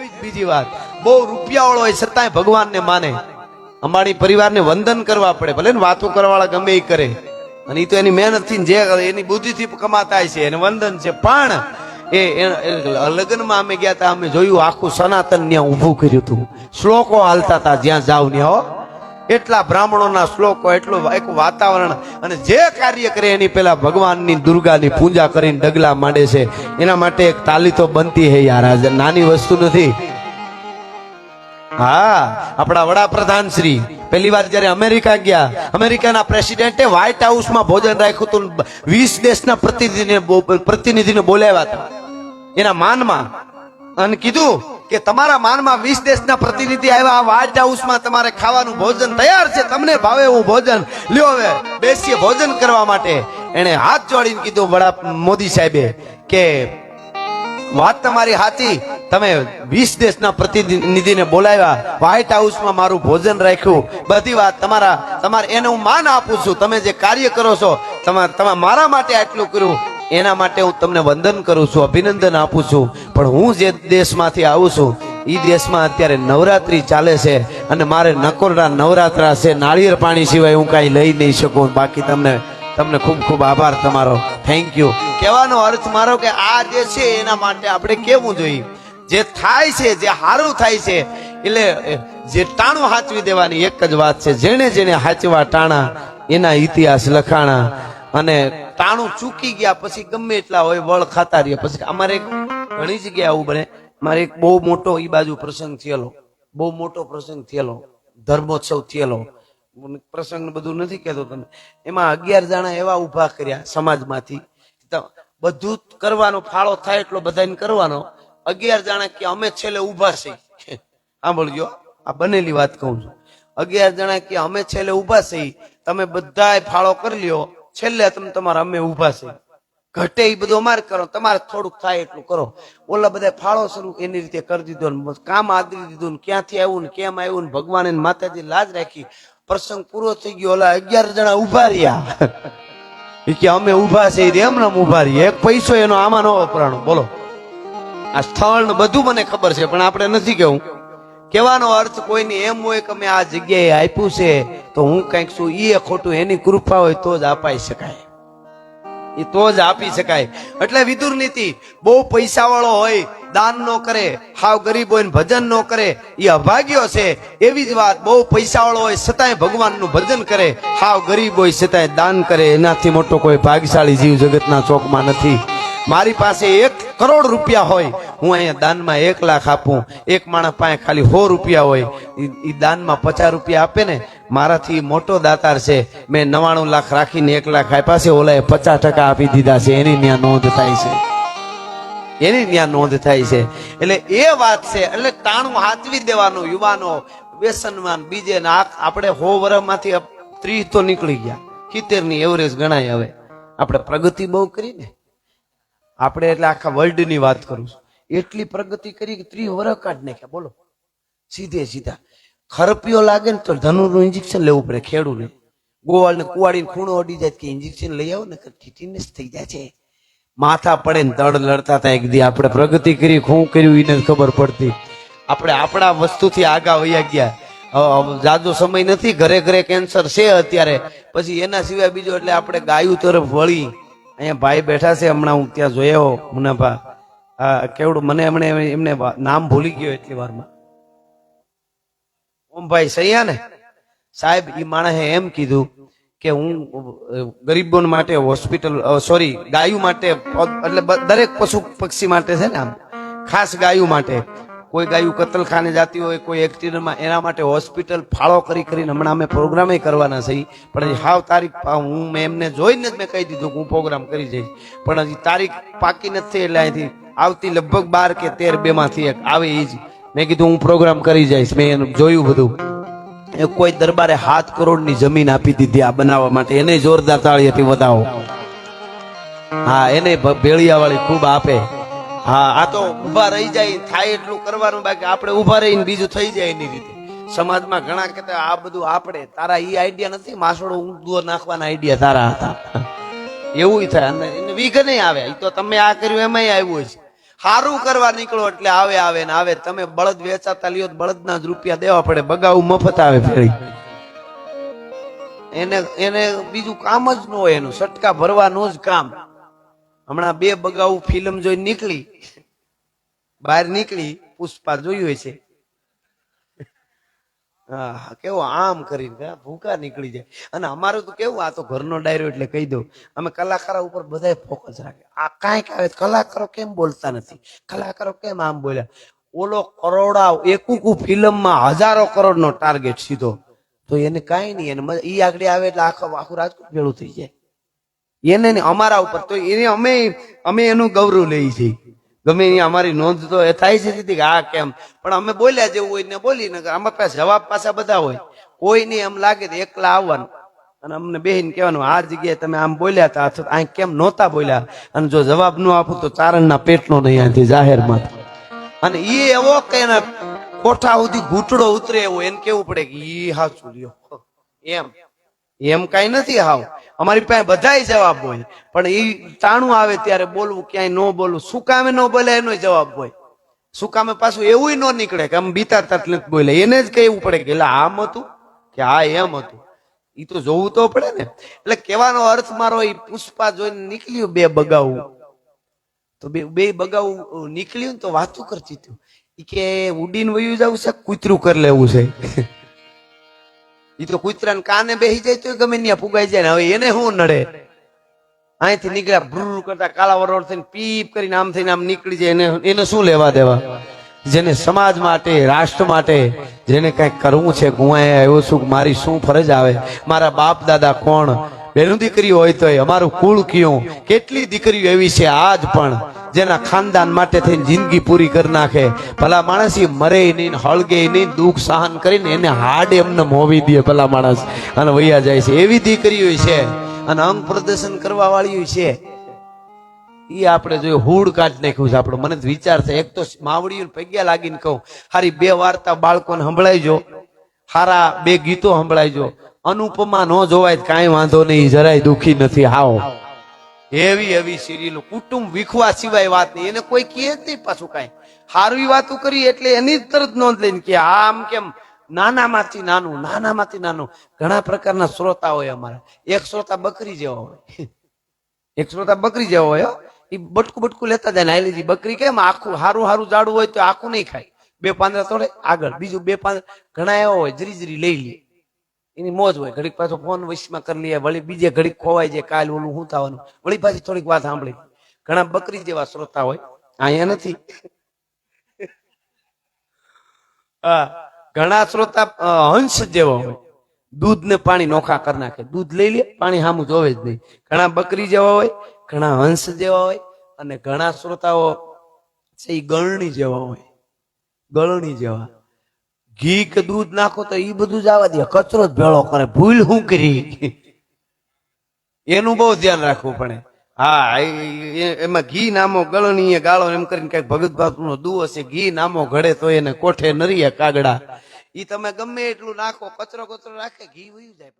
એવી જ બીજી વાત. બહુ રૂપિયાવાળો હોય છતાંય ભગવાનને માને. અમારી પરિવારને વંદન કરવા પડે. ભલે ને વાતો કરવાવાળા ગમે એ કરે. અને એ તો એની મહેનતથી જે એની બુદ્ધિથી કમાતા છે એને વંદન છે. પણ એ લગ્નમાં અમે ગયા હતા અમે જોયું આખું સનાતન ત્યાં ઊભું કર્યું હતું શ્લોકો હાલતા હતા જ્યાં જાવ ત્યાં હો. એટલા બ્રાહ્મણોના શ્લોકો, એટલું એક વાતાવરણ. અને જે કાર્ય કરે એની પહેલા ભગવાનની દુર્ગાની પૂજા કરીને ડગલા માંડે છે. એના માટે એક તાલી તો બનતી હે યાર, આજે નાની વસ્તુ નથી. હા, આપણા વડાપ્રધાન શ્રી, પહેલી વાર જ્યારે અમેરિકા ગયા, અમેરિકાના પ્રેસિડેન્ટે વ્હાઇટ હાઉસમાં ભોજન રાખ્યું હતું વીસ દેશના પ્રતિનિધિને પ્રતિનિધિને બોલાવ્યા હતા. એના માનમાં અને કીધું કે તમારા માનમાં વીસ દેશના પ્રતિનિધિ આવ્યા, આ હાઉસમાં તમારે ખાવાનું ભોજન તૈયાર છે, તમને ભાવે એવું ભોજન. લ્યો હવે, બેસીએ ભોજન કરવા માટે. એને હાથ જોડીને કીધું, વડા મોદી સાહેબે, કે વાત તમારી સાચી, તમે વીસ દેશના પ્રતિનિધિને બોલાવ્યા વ્હાઇટ હાઉસમાં મારું ભોજન રાખ્યું. બધી વાત તમારા, તમારે એને હું માન આપું છું. તમે જે કાર્ય કરો છો તમારા તમે, મારા માટે આટલું કર્યું. એના માટે હું તમને વંદન કરું છું, અભિનંદન આપું છું. પણ હું જે દેશમાંથી આવું છું એ દેશમાં અત્યારે નવરાત્રી ચાલે છે અને મારે નકોરના નવરાત્રા છે, નાળિયેર પાણી સિવાય હું કાંઈ લઈ નહીં શકું. બાકી તમને તમને ખૂબ ખૂબ આભાર તમારો. થેન્ક યુ કહેવાનો અર્થ મારો કે આ જે છે એના માટે આપણે કેવું જોઈએ? જે થાય છે, જે સારું થાય છે, એટલે જે ટાણું હાચવી દેવાની એક જ વાત છે. જેણે જેણે હાચવા ટાણા, એના ઇતિહાસ લખાણા અને તાણું ચૂકી ગયા પછી ગમે એટલા હોય વળ ખાતા રહ્યા પછી અમારે ઘણી જગ્યાએ આવું બને. મારે એક બહુ મોટો એ બાજુ પ્રસંગ થયેલો. બહુ મોટો પ્રસંગ થયેલો. ધર્મોત્સવ થયેલો. પ્રસંગ બધું નથી કહેતો તમે. એમાં અગિયાર જણા એવા ઊભા કર્યા સમાજમાંથી. બધું કરવાનો ફાળો થાય એટલો બધાને કરવાનો. અગિયાર જણા કે અમે છેલ્લે ઊભા છીએ સાંભળજો. આ બનેલી વાત કહું છું. અગિયાર જણા કે અમે છેલ્લે ઊભા છીએ તમે બધા ફાળો કરી લ્યો. છેલ્લે તમે તમારા અમે ઊભા છે. ઘટે એ બધું અમારે કરો, તમારે થોડુંક થાય એટલું કરો. ઓલા બધા ફાળો શરૂ એની રીતે કરી દીધો ને કામ આદરી દીધું ને ક્યાંથી આવ્યું કેમ આવ્યું ને ભગવાને માતાજી લાજ રાખી. પ્રસંગ પૂરો થઈ ગયો, ઓલા અગિયાર જણા ઊભા રહ્યા. એ કે અમે ઊભા છે એમ નામ ઊભા રહીએ એક પૈસો એનો આમાં ન વપરાણો. બોલો. આ સ્થળ બધું મને ખબર છે, પણ આપણે નથી કેવું કહેવાનો અર્થ કોઈને એમ હોય કે અમે આ જગ્યાએ આપ્યું છે, તો હું કંઈક છું એ ખોટું, એની કૃપા હોય તો જ અપાઈ શકાય. એ તો જ આપી શકાય. એટલે વિદુર નીતિ, બહુ પૈસા વાળો હોય, દાન નો કરે, હાવ ગરીબ હોય ભજન નો કરે એ અભાગ્યો છે, એવી જ વાત, બહુ પૈસા વાળો હોય, છતાંય ભગવાનનું ભજન કરે, હાવ ગરીબ હોય, છતાંય દાન કરે, એનાથી મોટો કોઈ ભાગશાળી જીવ જગતના ચોકમાં નથી. મારી પાસે એક કરોડ રૂપિયા હોય, હું અહીંયા દાનમાં એક લાખ આપું. એક માણસ પાસે ખાલી સો રૂપિયા હોય. એ દાનમાં પચાસ રૂપિયા આપે ને, મારાથી મોટો દાતાર છે. મેં નવાણું લાખ રાખીને એક લાખ આપ્યા છે, ઓલાએ પચાસ ટકા આપી દીધા છે. એની ત્યાં નોંધ થાય છે. એની ત્યાં નોંધ થાય છે. એટલે એ વાત છે, એટલે તાણું હાચવી દેવાનું યુવાનો, વ્યસનવાન, બીજે આપણે હો વરમાંથી ત્રીસ તો નીકળી ગયા. સિત્તેરની એવરેજ ગણાય હવે. આપણે પ્રગતિ બહુ કરી ને. આપણે એટલે આખા વર્લ્ડની વાત કરું છું. એટલી પ્રગતિ કરી કે ત્રી વર્ષ કાઢ નાખ્યા. બોલો. સીધે સીધા. ખરપીઓ લાગે ને તો ધનુનું ઇન્જેક્શન લેવું પડે, ખેડૂને. ગોવાળ ને કુવાડીને ખૂણો અડી જાય કે ઇન્જેક્શન લઈ આવો ને ટીટીનેસ થઈ જાય છે. માથા પડે ને તડ લડતા હતા એક દી. આપણે પ્રગતિ કરી શું કર્યું એને ખબર પડતી. આપણે આપણા વસ્તુથી આગા વયા ગયા. જાજો સમય નથી, ઘરે ઘરે કેન્સર છે અત્યારે. પછી એના સિવાય બીજો એટલે આપણે ગાયું તરફ વળી. અહીંયા ભાઈ બેઠા છે, હમણાં હું ત્યાં જોયો મુનાભા હા, કેવડું, મને એમણે એમને નામ ભૂલી ગયો એટલી વારમાં. ઓમભાઈ સૈયા ને? સાહેબ એ માણસે એમ કીધું કે હું ગરીબો માટે હોસ્પિટલ સોરી, ગાયું માટે એટલે દરેક પશુ પક્ષી માટે છે ને આમ. ખાસ ગાયું માટે. કોઈ ગાયું કતલખાને જાતી હોય કોઈ એક્સિડન્ટમાં એના માટે હોસ્પિટલ ફાળો કરી કરીને હમણાં અમે પ્રોગ્રામે કરવાના છે પણ હજી હાવ તારીખ હું મેં એમને જોઈને જ મેં કહી દીધું હું પ્રોગ્રામ કરી જઈશ. પણ હજી તારીખ પાકી નથી એટલે અહીંથી આવતી લગભગ બાર કે તેર બેમાંથી એક આવે એ જ. મેં કીધું હું પ્રોગ્રામ કરી જઈશ. મેં એનું જોયું બધું. એ કોઈ દરબારે સાત કરોડની જમીન આપી દીધી આ બનાવવા માટે. એને જોરદાર તાળીથી વધાવો. હા એને ભેળિયા વાળી ખૂબ આપે. હા, આ તો ઊભા રહી જાય, થાય એટલું કરવાનું, બાકી આપણે ઊભા રહીને બીજું થઈ જાય એની રીતે. સમાજમાં ઘણા કહેતા આ બધું આપણે, તારા એ આઈડિયા નથી માસોડો ઊંધો નાખવાના આઈડિયા તારા હતા. એવું થાય, અને એને વિઘ આવે. તો તમે આ કર્યું, એમાંય આવ્યું છે સારું કરવા નીકળો એટલે આવે આવે ને આવે. તમે બળદ વેચાતા લ્યો, બળદના જ રૂપિયા દેવા પડે. બગાવું મફત આવે ફેરી. એને એને બીજું કામ જ ન હોય એનું. સટકા ભરવાનું જ કામ. હમણાં બે બગાઉ ફિલ્મ જોઈ નીકળી. બહાર નીકળી, પુષ્પા જોયું હોય છે. હા કેવો આમ કરીને ભૂકા નીકળી જાય. અને અમારું તો કેવું, આ તો ઘરનો ડાયરો એટલે કહી દઉં. અમે કલાકારો ઉપર બધાય ફોકસ રાખે. આ કાંઈક આવે કલાકારો કેમ બોલતા નથી? કલાકારો કેમ આમ બોલ્યા? ઓલો કરોડા એકુકુ ફિલ્મમાં હજારો કરોડનો ટાર્ગેટ સીધો. તો એને કાંઈ નહીં, એને એ આગળ આવે એટલે આખો આખું રાજકોટ ભેળું થઈ જાય. એને અમારા ઉપર તો એને અમે અમે એનું ગૌરવ લઈએ છીએ ગમે ત્યાં અમારી નોંધ તો એ થાય છે દીદી આ કેમ? પણ અમે બોલ્યા જેવું હોય ને બોલી નગર આમાં પાસે જવાબ પાછા બધા હોય. કોઈ નહીં એમ લાગે તો એકલા આવવાનું. અને અમને બેહીને કહેવાનું, આ જગ્યાએ તમે આમ બોલ્યા હતા અથવા અહીં કેમ નહોતા બોલ્યા? અને જો જવાબ ન આપું તો ચારણના પેટનો નહીં, અહીંથી જાહેરમાં. અને એ એવો કે એના કોઠા સુધી ઘૂંટડો ઉતરે એવો એને કેવું પડે કે ઈ હાચું લ્યો. એમ. એમ કઈ નથી હાવ. અમારી પાસે બધાય જવાબ હોય. પણ એ તાણું આવે ત્યારે બોલવું ક્યાંય ન બોલવું. શું કામે ન બોલે એનો જવાબ હોય. શું કામે પાછું એવું ન નીકળે કે આમ બીતા તટ બોલે. એને જ કહેવું પડે કે એટલે આમ હતું કે આ એમ હતું. એ તો જોવું તો પડે ને. એટલે કહેવાનો અર્થ મારો એ પુષ્પા જોઈને નીકળ્યું બે બગાવું તો બે બે બગાવું નીકળ્યું ને તો વાતું કરતી ઈ કે ઉડીને વયું જવું છે કૂતરું કરી લેવું છે? ઈ તો કૂતરાને કાને બેસી જાય તો ગમે ત્યાં ફુગાઈ જાય ને હવે એને શું નડે? અહીંથી નીકળ્યા, ભ્રુર કરતા કાળા વરોડ થઈને પીપ કરીને આમ થઈને આમ નીકળી જાય, એને એને શું લેવા દેવા? જેને સમાજ માટે, રાષ્ટ્ર માટે, જેને કંઈક કરવું છે, હું આવ્યો છું મારી શું ફરજ આવે? મારા બાપ દાદા કોણ? બેનું દીકરી હોય તો અમારું કુળ કયું? કેટલી દીકરીઓ એવી છે આજ પણ, જેના ખાનદાન માટે થઈને જિંદગી પૂરી કરી નાખે. ભલા માણસ એ મરે નહીં, હળગે નહીં, દુઃખ સહન કરીને એને હાડ એમને મોવી દે ભલા માણસ. અને વૈયા જાય છે. એવી દીકરીઓ છે અને અંગ પ્રદર્શન કરવા વાળી છે. એ આપણે જોયું હુડ કાઢ નાખ્યું છે આપણો. મને વિચાર થાય એક તો માવડીઓ પગ્યા લાગીને કહું, હારી બે વાર્તા બાળકોને સંભળાઈજો હારા બે ગીતો સંભળાઈજો અનુપમા ન જોવાય કાંઈ વાંધો નહીં, જરાય દુખી નથી, હાવ. એવી એવી સિરિયલો, કુટુંબ વિખવા સિવાય વાત નહીં, એને કોઈ કહે જ નહીં પાછું કાંઈ. હારવી વાતો કરી એટલે એની તરત નોંધ લઈને કે આમ કેમ, નાનામાંથી નાનું નાનામાંથી નાનું. ઘણા પ્રકારના શ્રોતા હોય અમારા. એક શ્રોતા બકરી જેવા હોય. એક શ્રોતા બકરી જેવા હોય. ઈ બટકું બટકું લેતા જાય ને હાલીજી બકરી કેમ, આખું હારું હારું જાડું હોય તો આખું નહીં ખાય. બે પાંદડા તોડે, આગળ. બીજું બે પાંદડા ઘણા એવા હોય, જરી જરી લઈ લે. એની મોજ હોય. ઘડીક પાછો ફોન વશમાં કરી લે વળી બીજે ઘડીક ખોવાય જાય. કાલ ઓલું શું થવાનું? વળી પાછી થોડીક વાત સાંભળી. ઘણા બકરી જેવા શ્રોતા હોય. અહીંયા નથી. ઘણા શ્રોતા હંસ જેવા હોય. દૂધ ને પાણી નોખા કરી નાખે. દૂધ લઈ લે, પાણી સામું જોવે જ નહીં. ઘણા બકરી જેવા હોય, ઘણા હંસ જેવા હોય, અને ઘણા શ્રોતાઓ છે એ ગળણી જેવા હોય. ગળણી જેવા. ઘી કે દૂધ નાખો તો એ બધું જ આવવા દે કચરો જ ભેળો કરે. ભૂલ શું કરી? એનું બહુ ધ્યાન રાખવું પડે. હા, એ- એ- એમાં ઘી નામો ગળણીએ એ ગાળો એમ કરીને કંઈક ભગત બાપુ નો દુઓ છે, ઘી નામો ઘડે તો એને કોઠે નરીએ કાગડા. ઈ તમે ગમે એટલું નાખો કચરો કચરો રાખે, ઘી વયું જાય